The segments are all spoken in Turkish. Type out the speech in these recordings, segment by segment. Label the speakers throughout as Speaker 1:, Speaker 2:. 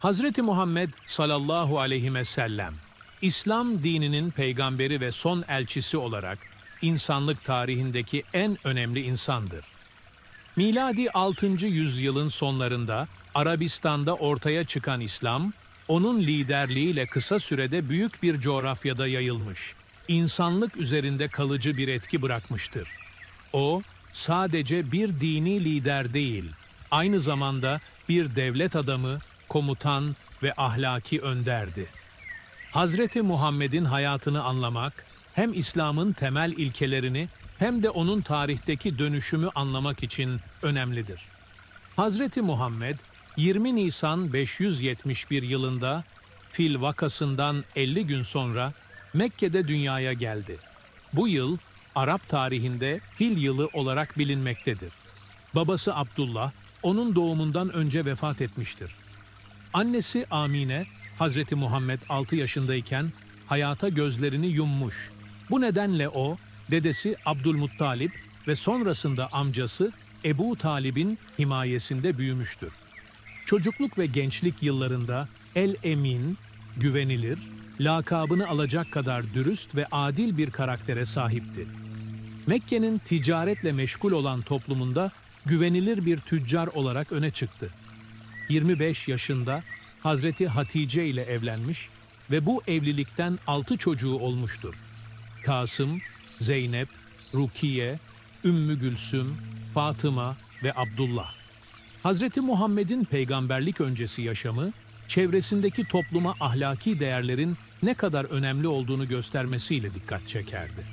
Speaker 1: Hazreti Muhammed sallallahu aleyhi ve sellem, İslam dininin peygamberi ve son elçisi olarak insanlık tarihindeki en önemli insandır. Miladi 6. yüzyılın sonlarında Arabistan'da ortaya çıkan İslam, onun liderliğiyle kısa sürede büyük bir coğrafyada yayılmış, insanlık üzerinde kalıcı bir etki bırakmıştır. O, sadece bir dini lider değil, aynı zamanda bir devlet adamı, komutan ve ahlaki önderdi. Hazreti Muhammed'in hayatını anlamak, hem İslam'ın temel ilkelerini hem de onun tarihteki dönüşümü anlamak için önemlidir. Hazreti Muhammed 20 Nisan 571 yılında Fil vakasından 50 gün sonra Mekke'de dünyaya geldi. Bu yıl Arap tarihinde Fil yılı olarak bilinmektedir. Babası Abdullah onun doğumundan önce vefat etmiştir. Annesi Amine, Hazreti Muhammed 6 yaşındayken hayata gözlerini yummuş. Bu nedenle o, dedesi Abdülmuttalip ve sonrasında amcası Ebu Talib'in himayesinde büyümüştür. Çocukluk ve gençlik yıllarında El Emin, güvenilir, lakabını alacak kadar dürüst ve adil bir karaktere sahipti. Mekke'nin ticaretle meşgul olan toplumunda güvenilir bir tüccar olarak öne çıktı. 25 yaşında Hazreti Hatice ile evlenmiş ve bu evlilikten 6 çocuğu olmuştur. Kasım, Zeynep, Rukiye, Ümmü Gülsüm, Fatıma ve Abdullah. Hazreti Muhammed'in peygamberlik öncesi yaşamı, çevresindeki topluma ahlaki değerlerin ne kadar önemli olduğunu göstermesiyle dikkat çekerdi.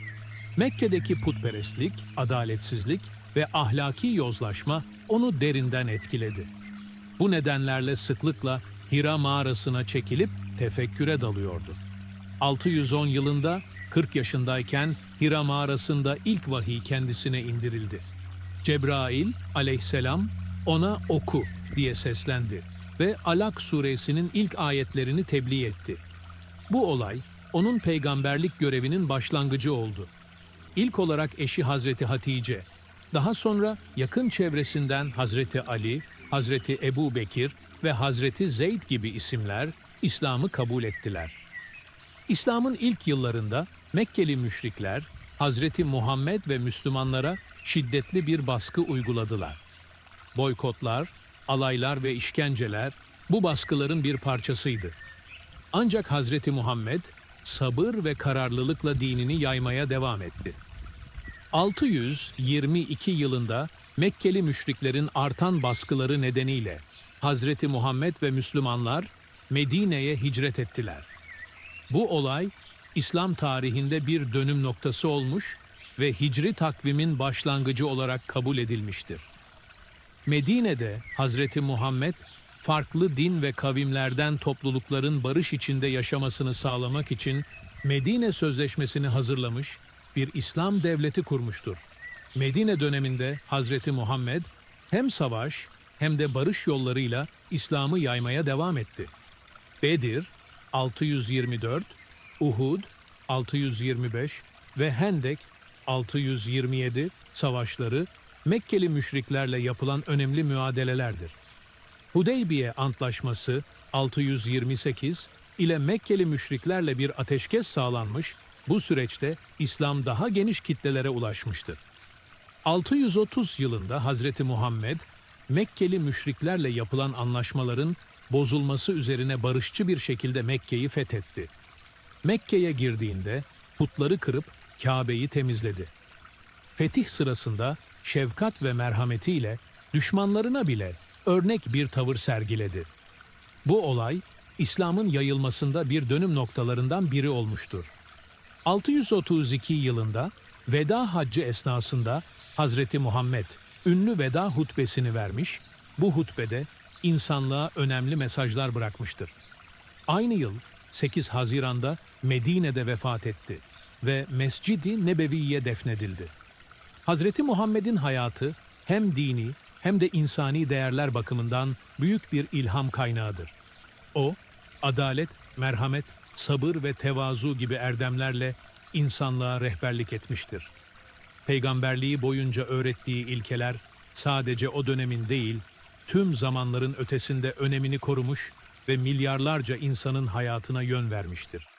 Speaker 1: Mekke'deki putperestlik, adaletsizlik ve ahlaki yozlaşma onu derinden etkiledi. Bu nedenlerle sıklıkla Hira mağarasına çekilip tefekküre dalıyordu. 610 yılında 40 yaşındayken Hira mağarasında ilk vahiy kendisine indirildi. Cebrail aleyhisselam ona oku diye seslendi ve Alak suresinin ilk ayetlerini tebliğ etti. Bu olay onun peygamberlik görevinin başlangıcı oldu. İlk olarak eşi Hazreti Hatice, daha sonra yakın çevresinden Hazreti Ali, Hazreti Ebu Bekir ve Hazreti Zeyd gibi isimler İslam'ı kabul ettiler. İslam'ın ilk yıllarında Mekkeli müşrikler Hazreti Muhammed ve Müslümanlara şiddetli bir baskı uyguladılar. Boykotlar, alaylar ve işkenceler bu baskıların bir parçasıydı. Ancak Hazreti Muhammed sabır ve kararlılıkla dinini yaymaya devam etti. 622 yılında Mekkeli müşriklerin artan baskıları nedeniyle Hazreti Muhammed ve Müslümanlar Medine'ye hicret ettiler. Bu olay İslam tarihinde bir dönüm noktası olmuş ve hicri takvimin başlangıcı olarak kabul edilmiştir. Medine'de Hazreti Muhammed farklı din ve kavimlerden toplulukların barış içinde yaşamasını sağlamak için Medine Sözleşmesi'ni hazırlamış, bir İslam devleti kurmuştur. Medine döneminde Hazreti Muhammed hem savaş hem de barış yollarıyla İslam'ı yaymaya devam etti. Bedir 624, Uhud 625 ve Hendek 627 savaşları Mekkeli müşriklerle yapılan önemli müadelelerdir. Hudeybiye Antlaşması 628 ile Mekkeli müşriklerle bir ateşkes sağlanmış, bu süreçte İslam daha geniş kitlelere ulaşmıştır. 630 yılında Hazreti Muhammed, Mekkeli müşriklerle yapılan anlaşmaların bozulması üzerine barışçı bir şekilde Mekke'yi fethetti. Mekke'ye girdiğinde putları kırıp Kabe'yi temizledi. Fetih sırasında şefkat ve merhametiyle düşmanlarına bile örnek bir tavır sergiledi. Bu olay İslam'ın yayılmasında bir dönüm noktalarından biri olmuştur. 632 yılında veda haccı esnasında Hazreti Muhammed ünlü veda hutbesini vermiş, bu hutbede insanlığa önemli mesajlar bırakmıştır. Aynı yıl 8 Haziran'da Medine'de vefat etti ve Mescid-i Nebevi'ye defnedildi. Hazreti Muhammed'in hayatı hem dini hem de insani değerler bakımından büyük bir ilham kaynağıdır. O, adalet, merhamet, sabır ve tevazu gibi erdemlerle insanlığa rehberlik etmiştir. Peygamberliği boyunca öğrettiği ilkeler sadece o dönemin değil, tüm zamanların ötesinde önemini korumuş ve milyarlarca insanın hayatına yön vermiştir.